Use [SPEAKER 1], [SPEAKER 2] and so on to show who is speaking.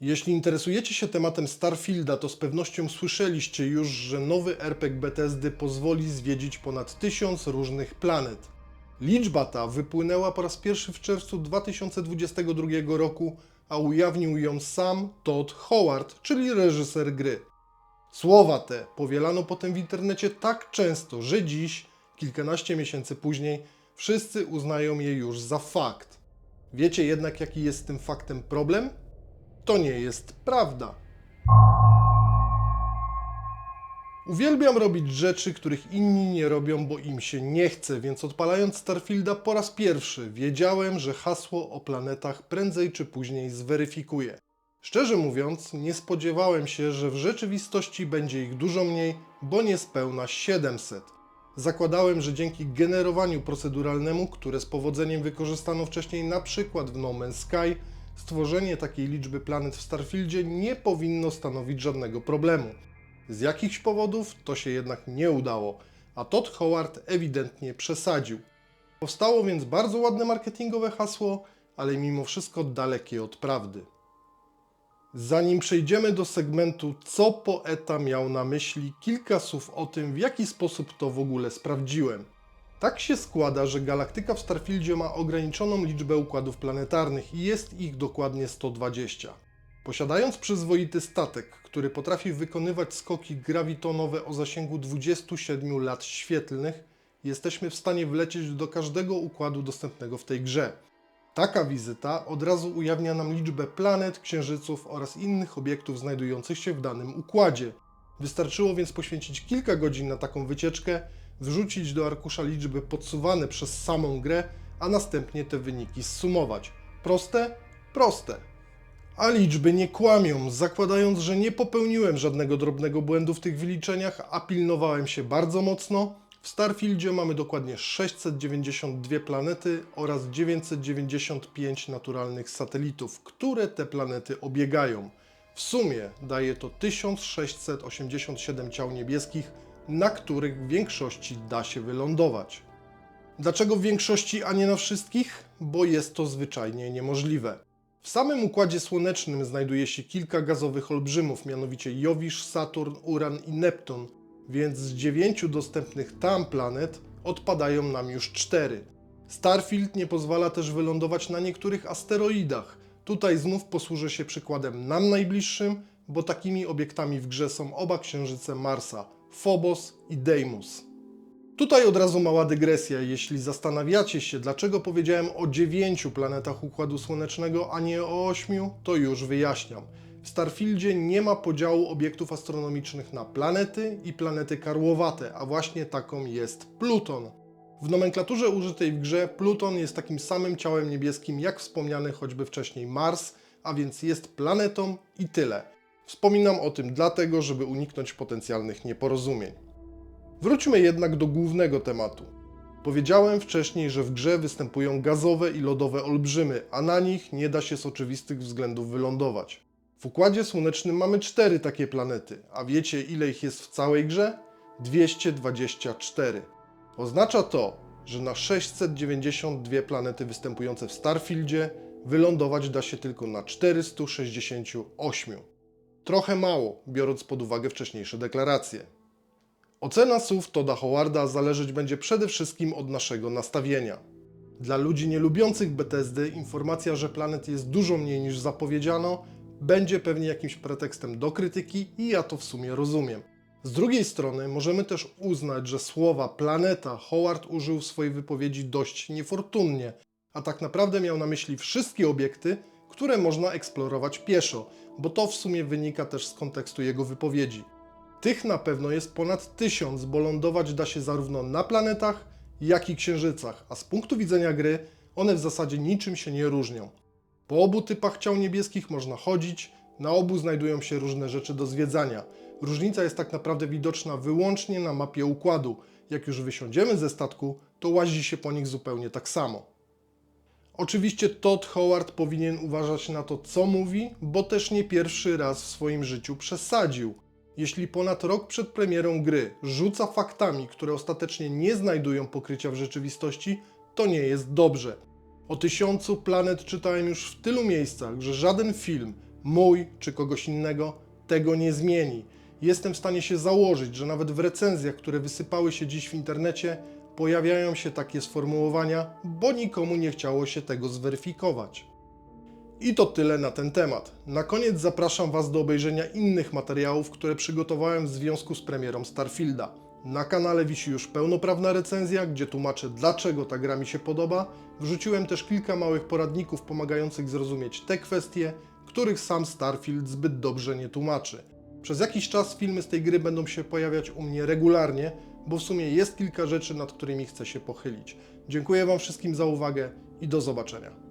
[SPEAKER 1] Jeśli interesujecie się tematem Starfielda, to z pewnością słyszeliście już, że nowy RPG Bethesdy pozwoli zwiedzić ponad tysiąc różnych planet. Liczba ta wypłynęła po raz pierwszy w czerwcu 2022 roku, a ujawnił ją sam Todd Howard, czyli reżyser gry. Słowa te powielano potem w internecie tak często, że dziś, kilkanaście miesięcy później, wszyscy uznają je już za fakt. Wiecie jednak, jaki jest z tym faktem problem? To nie jest prawda. Uwielbiam robić rzeczy, których inni nie robią, bo im się nie chce, więc odpalając Starfielda po raz pierwszy wiedziałem, że hasło o planetach prędzej czy później zweryfikuję. Szczerze mówiąc, nie spodziewałem się, że w rzeczywistości będzie ich dużo mniej, bo niespełna 700. Zakładałem, że dzięki generowaniu proceduralnemu, które z powodzeniem wykorzystano wcześniej na przykład w No Man's Sky, stworzenie takiej liczby planet w Starfieldzie nie powinno stanowić żadnego problemu. Z jakichś powodów to się jednak nie udało, a Todd Howard ewidentnie przesadził. Powstało więc bardzo ładne marketingowe hasło, ale mimo wszystko dalekie od prawdy. Zanim przejdziemy do segmentu, co poeta miał na myśli, kilka słów o tym, w jaki sposób to w ogóle sprawdziłem. Tak się składa, że galaktyka w Starfieldzie ma ograniczoną liczbę układów planetarnych i jest ich dokładnie 120. Posiadając przyzwoity statek, który potrafi wykonywać skoki grawitonowe o zasięgu 27 lat świetlnych, jesteśmy w stanie wlecieć do każdego układu dostępnego w tej grze. Taka wizyta od razu ujawnia nam liczbę planet, księżyców oraz innych obiektów znajdujących się w danym układzie. Wystarczyło więc poświęcić kilka godzin na taką wycieczkę, wrzucić do arkusza liczby podsuwane przez samą grę, a następnie te wyniki zsumować. Proste? Proste. A liczby nie kłamią, zakładając, że nie popełniłem żadnego drobnego błędu w tych wyliczeniach, a pilnowałem się bardzo mocno. W Starfieldzie mamy dokładnie 692 planety oraz 995 naturalnych satelitów, które te planety obiegają. W sumie daje to 1687 ciał niebieskich, na których w większości da się wylądować. Dlaczego w większości, a nie na wszystkich? Bo jest to zwyczajnie niemożliwe. W samym Układzie Słonecznym znajduje się kilka gazowych olbrzymów, mianowicie Jowisz, Saturn, Uran i Neptun, więc z dziewięciu dostępnych tam planet odpadają nam już cztery. Starfield nie pozwala też wylądować na niektórych asteroidach. Tutaj znów posłużę się przykładem nam najbliższym, bo takimi obiektami w grze są oba księżyce Marsa, Phobos i Deimos. Tutaj od razu mała dygresja. Jeśli zastanawiacie się, dlaczego powiedziałem o dziewięciu planetach Układu Słonecznego, a nie o ośmiu, to już wyjaśniam. W Starfieldzie nie ma podziału obiektów astronomicznych na planety i planety karłowate, a właśnie taką jest Pluton. W nomenklaturze użytej w grze Pluton jest takim samym ciałem niebieskim jak wspomniany choćby wcześniej Mars, a więc jest planetą i tyle. Wspominam o tym dlatego, żeby uniknąć potencjalnych nieporozumień. Wróćmy jednak do głównego tematu. Powiedziałem wcześniej, że w grze występują gazowe i lodowe olbrzymy, a na nich nie da się z oczywistych względów wylądować. W Układzie Słonecznym mamy cztery takie planety, a wiecie ile ich jest w całej grze? 224. Oznacza to, że na 692 planety występujące w Starfieldzie wylądować da się tylko na 468. Trochę mało, biorąc pod uwagę wcześniejsze deklaracje. Ocena słów Toda Howarda zależeć będzie przede wszystkim od naszego nastawienia. Dla ludzi nielubiących Bethesdy informacja, że planet jest dużo mniej niż zapowiedziano, będzie pewnie jakimś pretekstem do krytyki i ja to w sumie rozumiem. Z drugiej strony możemy też uznać, że słowa planeta Howard użył w swojej wypowiedzi dość niefortunnie, a tak naprawdę miał na myśli wszystkie obiekty, które można eksplorować pieszo, bo to w sumie wynika też z kontekstu jego wypowiedzi. Tych na pewno jest ponad tysiąc, bo lądować da się zarówno na planetach, jak i księżycach, a z punktu widzenia gry one w zasadzie niczym się nie różnią. Po obu typach ciał niebieskich można chodzić, na obu znajdują się różne rzeczy do zwiedzania. Różnica jest tak naprawdę widoczna wyłącznie na mapie układu. Jak już wysiądziemy ze statku, to łazi się po nich zupełnie tak samo. Oczywiście Todd Howard powinien uważać na to, co mówi, bo też nie pierwszy raz w swoim życiu przesadził. Jeśli ponad rok przed premierą gry rzuca faktami, które ostatecznie nie znajdują pokrycia w rzeczywistości, to nie jest dobrze. O tysiącu planet czytałem już w tylu miejscach, że żaden film, mój czy kogoś innego, tego nie zmieni. Jestem w stanie się założyć, że nawet w recenzjach, które wysypały się dziś w internecie, pojawiają się takie sformułowania, bo nikomu nie chciało się tego zweryfikować. I to tyle na ten temat. Na koniec zapraszam Was do obejrzenia innych materiałów, które przygotowałem w związku z premierą Starfielda. Na kanale wisi już pełnoprawna recenzja, gdzie tłumaczę dlaczego ta gra mi się podoba. Wrzuciłem też kilka małych poradników pomagających zrozumieć te kwestie, których sam Starfield zbyt dobrze nie tłumaczy. Przez jakiś czas filmy z tej gry będą się pojawiać u mnie regularnie, bo w sumie jest kilka rzeczy, nad którymi chcę się pochylić. Dziękuję Wam wszystkim za uwagę i do zobaczenia.